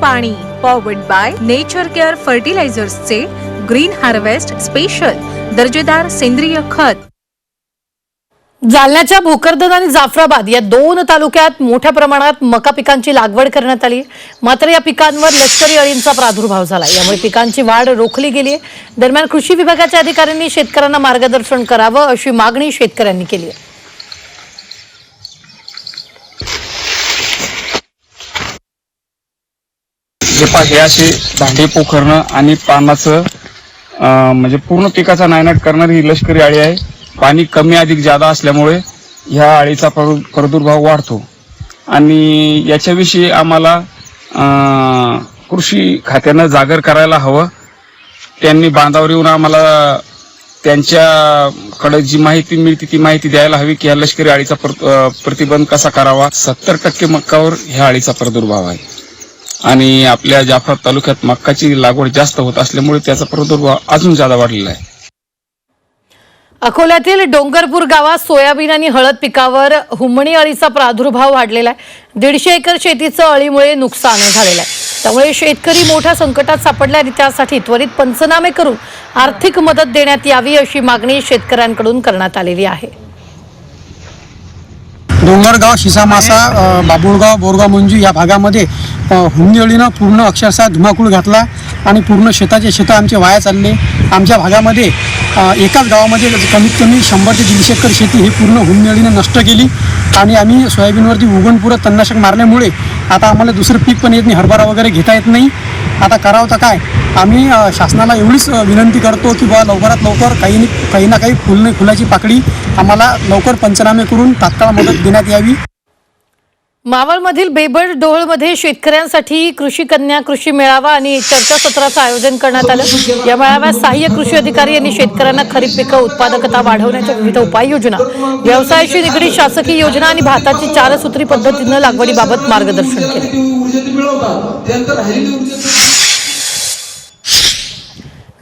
पाणी powered by nature care फर्टिलायझर्सचे green harvest special दर्जेदार सेंद्रिय खत. जालन्याच्या भोकरदन आणि जाफराबाद या दोन तालुक्यात मोठ्या प्रमाणात मका पिकांची लागवड करण्यात आली. मात्र या पिकांवर लष्करी अळींचा प्रादुर्भाव झाला. यामुळे पिकांची वाढ रोखली गेली दरम्यान कृषी विभागाच्या अधिकाऱ्यांनी शेतकऱ्यांना मार्गदर्शन करावं अशी मागणी शेतकऱ्यांनी केली आहे जे हे असे भांडे पोखरणं आणि पानाचं म्हणजे पूर्ण पिकाचा नायनाट करणारी ही लष्करी आळी आहे. पाणी कमी अधिक जादा असल्यामुळे ह्या आळीचा प्रादुर्भाव वाढतो. आणि याच्याविषयी आम्हाला कृषी खात्यानं जागर करायला हवं. त्यांनी बांधावर येऊन आम्हाला त्यांच्याकडे जी माहिती मिळते ती माहिती द्यायला हवी की ह्या लष्करी आळीचा प्र- प्रतिबंध कसा करावा. सत्तर टक्के मक्कावर ह्या आळीचा प्रादुर्भाव आहे. आणि आपल्या जाफरात तालुक्यात मक्काची लागवड जास्त होत असल्यामुळे त्याचा प्रादुर्भाव अजून जादा वाढलेला आहे. अकोल्यातील डोंगरपूर गावात सोयाबीन आणि हळद पिकावर हुमणी अळीचा प्रादुर्भाव वाढलेला आहे. दीडशे एकर शेतीचं अळीमुळे नुकसान झालेलं आहे. त्यामुळे शेतकरी मोठ्या संकटात सापडल्या आणि त्यासाठी त्वरित पंचनामे करून आर्थिक मदत देण्यात यावी अशी मागणी शेतकऱ्यांकडून करण्यात आलेली आहे. डोंगरगाव शिसामासा बाबुळगाव बोरगाव मंजू या भागामध्ये अ, पूर्ण अक्षरशः धुमाकूळ घातला आणि पूर्ण शेताचे शेतं आमचे वाया चालले. आमच्या भागामध्ये एकाच गावामध्ये कमीत कमी शंभर ते दीडशे एकर शेती ही पूर्ण हुंदीअळीनं नष्ट केली आणि आम्ही सोयाबीनवरती उगणपुरं तणनाशक मारल्यामुळे आता आम्हाला दुसरं पीक पण येत नाही हरभरा वगैरे घेता येत नाही. आता करावं तर काय? आम्ही शासनाला एवढीच विनंती करतो की बा लवकरात लवकर काही काही ना काही फुल फुलाची पाकळी आम्हाला लवकर पंचनामे करून तात्काळ मदत देण्यात यावी. मावळमधील बेबड डोहळमध्ये शेतकऱ्यांसाठी कृषी कन्या कृषी मेळावा आणि चर्चासत्राचं आयोजन करण्यात आलं. या मेळाव्यात सहाय्य कृषी अधिकारी यांनी शेतकऱ्यांना खरीप पिकं उत्पादकता वाढवण्याच्या विविध उपाययोजना व्यवसायाशी निगडीत शासकीय योजना आणि भाताची चारसूत्री पद्धतीनं लागवडीबाबत मार्गदर्शन केलं.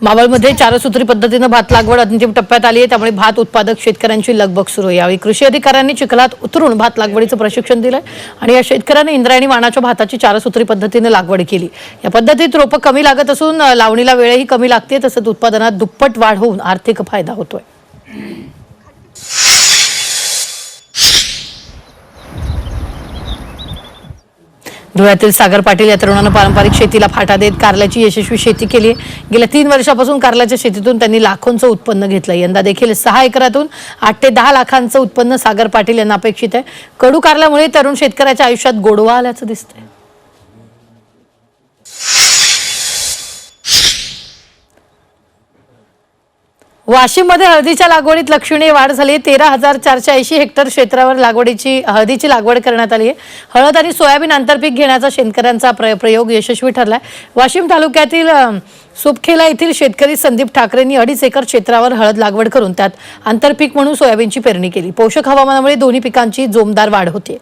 मावळमध्ये चारसूत्री पद्धतीनं भात लागवड अंतिम टप्प्यात आली आहे. त्यामुळे भात उत्पादक शेतकऱ्यांची लगबग सुरू आहे. यावेळी कृषी अधिकाऱ्यांनी चिखलात उतरून भात लागवडीचं प्रशिक्षण दिलंय आणि या शेतकऱ्यांनी इंद्रायणी वाणाच्या भाताची चारसूत्री पद्धतीनं लागवड केली. या पद्धतीत रोपं कमी लागत असून लावणीला वेळही कमी लागते तसंच उत्पादनात दुप्पट वाढ होऊन आर्थिक फायदा होतोय. धुळ्यातील सागर पाटील या तरुणानं पारंपरिक शेतीला फाटा देत कारल्याची यशस्वी शेती केली. आहे गेल्या तीन वर्षापासून कारल्याच्या शेतीतून त्यांनी लाखोंचं उत्पन्न घेतलं. यंदा देखील सहा एकरातून आठ ते दहा लाखांचं उत्पन्न सागर पाटील यांना अपेक्षित आहे. कडू कारल्यामुळे तरुण शेतकऱ्याच्या आयुष्यात गोडवा आल्याचं दिसतंय. वाशिममध्ये हळदीच्या लागवडीत लक्षणीय वाढ झाली. तेरा हजार चारशे ऐंशी हेक्टर क्षेत्रावर लागवडीची हळदीची लागवड करण्यात आली आहे. हळद आणि सोयाबीन आंतरपीक घेण्याचा शेतकऱ्यांचा प्र प्रयोग यशस्वी ठरलाय. वाशिम तालुक्यातील सुपखेला येथील शेतकरी संदीप ठाकरेंनी अडीच एकर क्षेत्रावर हळद लागवड करून त्यात आंतरपीक म्हणून सोयाबीनची पेरणी केली. पोषक हवामानामुळे दोन्ही पिकांची जोमदार वाढ होते